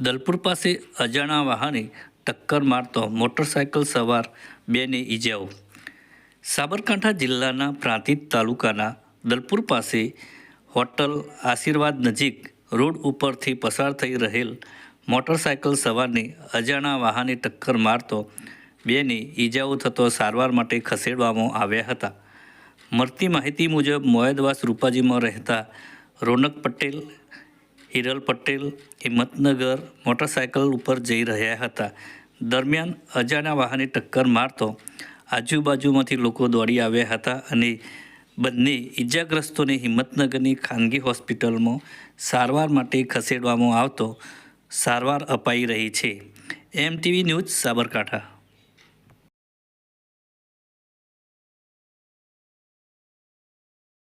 દલપુર પાસે અજાણા વાહને ટક્કર મારતો મોટરસાયકલ સવાર બેને ઈજાઓ. સાબરકાંઠા જિલ્લાના પ્રાંતિજ તાલુકાના દલપુર પાસે હોટલ આશીર્વાદ નજીક રોડ ઉપરથી પસાર થઈ રહેલ મોટરસાયકલ સવારને અજાણા વાહને ટક્કર મારતો બેને ઈજાઓ થતો સારવાર માટે ખસેડવામાં આવ્યા હતા. મળતી માહિતી મુજબ મોયદવાસ રૂપાજીમાં રહેતા રોનક પટેલ હિરલ પટેલ, હિંમતનગર મોટરસાયકલ ઉપર જઈ રહ્યા હતા. દરમિયાન અજાણ્યા વાહને ટક્કર મારતો આજુબાજુમાંથી લોકો દોડી આવ્યા હતા અને બંને ઈજાગ્રસ્તોને હિંમતનગરની ખાનગી હોસ્પિટલમાં સારવાર માટે ખસેડવામાં આવતો સારવાર અપાઈ રહી છે. MTV news Sabarkantha.